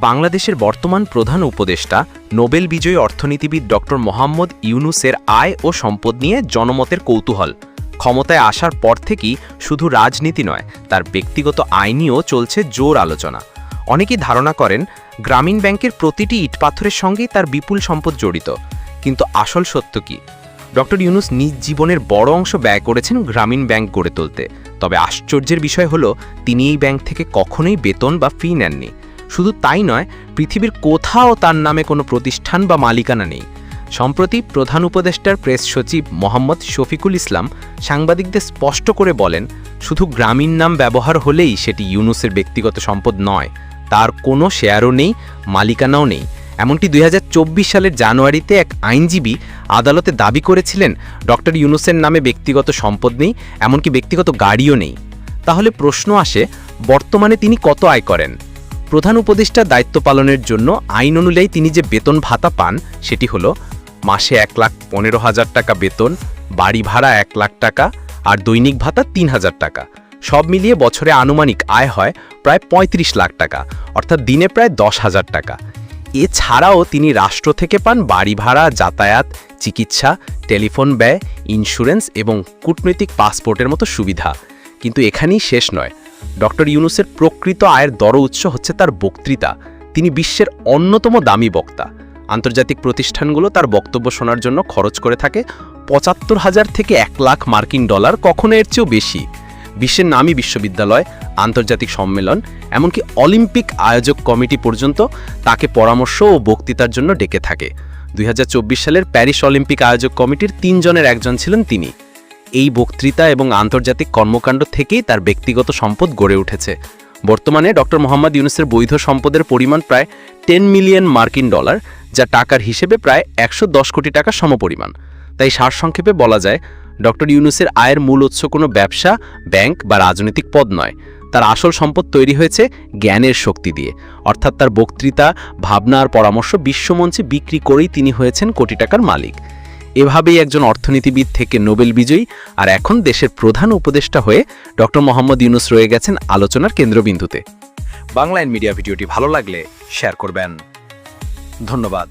বাংলাদেশের বর্তমান প্রধান উপদেষ্টা, নোবেল বিজয়ী অর্থনীতিবিদ ডক্টর মোহাম্মদ ইউনুসের আয় ও সম্পদ নিয়ে জনমতের কৌতূহল। ক্ষমতায় আসার পর থেকেই শুধু রাজনীতি নয়, তার ব্যক্তিগত আয় নিয়েও চলছে জোর আলোচনা। অনেকেই ধারণা করেন, গ্রামীণ ব্যাংকের প্রতিটি ইটপাথরের সঙ্গেই তার বিপুল সম্পদ জড়িত। কিন্তু আসল সত্য কি? ডক্টর ইউনুস নিজ জীবনের বড় অংশ ব্যয় করেছেন গ্রামীণ ব্যাংক গড়ে তুলতে। তবে আশ্চর্যের বিষয় হল, তিনি এই ব্যাংক থেকে কখনোই বেতন বা ফি নেননি। শুধু তাই নয়, পৃথিবীর কোথাও তার নামে কোনো প্রতিষ্ঠান বা মালিকানা নেই। সম্প্রতি প্রধান উপদেষ্টার প্রেস সচিব মোহাম্মদ শফিকুল ইসলাম সাংবাদিকদের স্পষ্ট করে বলেন, শুধু গ্রামীণ নাম ব্যবহার হলেই সেটি ইউনুসের ব্যক্তিগত সম্পদ নয়, তার কোনো শেয়ারও নেই, মালিকানাও নেই। এমনকি দুই সালের জানুয়ারিতে এক আইনজীবী আদালতে দাবি করেছিলেন, ডক্টর ইউনুসের নামে ব্যক্তিগত সম্পদ নেই, এমনকি ব্যক্তিগত গাড়িও নেই। তাহলে প্রশ্ন আসে, বর্তমানে তিনি কত আয় করেন? প্রধান উপদেষ্টার দায়িত্ব পালনের জন্য আইন অনুযায়ী তিনি যে বেতন ভাতা পান, সেটি হলো মাসে এক লাখ পনেরো হাজার টাকা বেতন, বাড়ি ভাড়া এক লাখ টাকা আর দৈনিক ভাতা তিন হাজার টাকা। সব মিলিয়ে বছরে আনুমানিক আয় হয় প্রায় ৩৫ লাখ টাকা, অর্থাৎ দিনে প্রায় দশ হাজার টাকা। এছাড়াও তিনি রাষ্ট্র থেকে পান বাড়ি ভাড়া, যাতায়াত, চিকিৎসা, টেলিফোন ব্যয়, ইন্স্যুরেন্স এবং কূটনৈতিক পাসপোর্টের মতো সুবিধা। কিন্তু এখানেই শেষ নয়। ডক্টর ইউনুসের প্রকৃত আয়ের দর উৎস হচ্ছে তার বক্তৃতা। তিনি বিশ্বের অন্যতম দামি বক্তা। আন্তর্জাতিক প্রতিষ্ঠানগুলো তার বক্তব্য শোনার জন্য খরচ করে থাকে পঁচাত্তর হাজার থেকে এক লাখ মার্কিন ডলার, কখনো এর চেয়েও বেশি। বিশ্বের নামী বিশ্ববিদ্যালয়, আন্তর্জাতিক সম্মেলন, এমনকি অলিম্পিক আয়োজক কমিটি পর্যন্ত তাকে পরামর্শ ও বক্তৃতার জন্য ডেকে থাকে। দুই হাজার চব্বিশ সালের প্যারিস অলিম্পিক আয়োজক কমিটির তিনজনের একজন ছিলেন তিনি। এই বক্তৃতা এবং আন্তর্জাতিক কর্মকাণ্ড থেকেই তার ব্যক্তিগত সম্পদ গড়ে উঠেছে। বর্তমানে ডক্টর মোহাম্মদ ইউনুসের বৈধ সম্পদের পরিমাণ প্রায় টেন মিলিয়ন মার্কিন ডলার, যা টাকার হিসেবে প্রায় একশো দশ কোটি টাকা সমপরিমাণ। তাই সারসংক্ষেপে বলা যায় ডক্টর ইউনুসের আয়ের মূল উৎস কোনো ব্যবসা, ব্যাংক বা রাজনৈতিক পদ নয়। তার আসল সম্পদ তৈরি হয়েছে জ্ঞানের শক্তি দিয়ে। অর্থাৎ তার বক্তৃতা, ভাবনা আর পরামর্শ বিশ্বমঞ্চে বিক্রি করেই তিনি হয়েছেন কোটি টাকার মালিক। এভাবেই একজন অর্থনীতিবিদ থেকে নোবেল বিজয়ী আর এখন দেশের প্রধান উপদেষ্টা হয়ে ডক্টর মোহাম্মদ ইউনুস রয়ে গেছেন আলোচনার কেন্দ্রবিন্দুতে। বাংলাইন মিডিয়া ভিডিওটি ভালো লাগলে শেয়ার করবেন। ধন্যবাদ।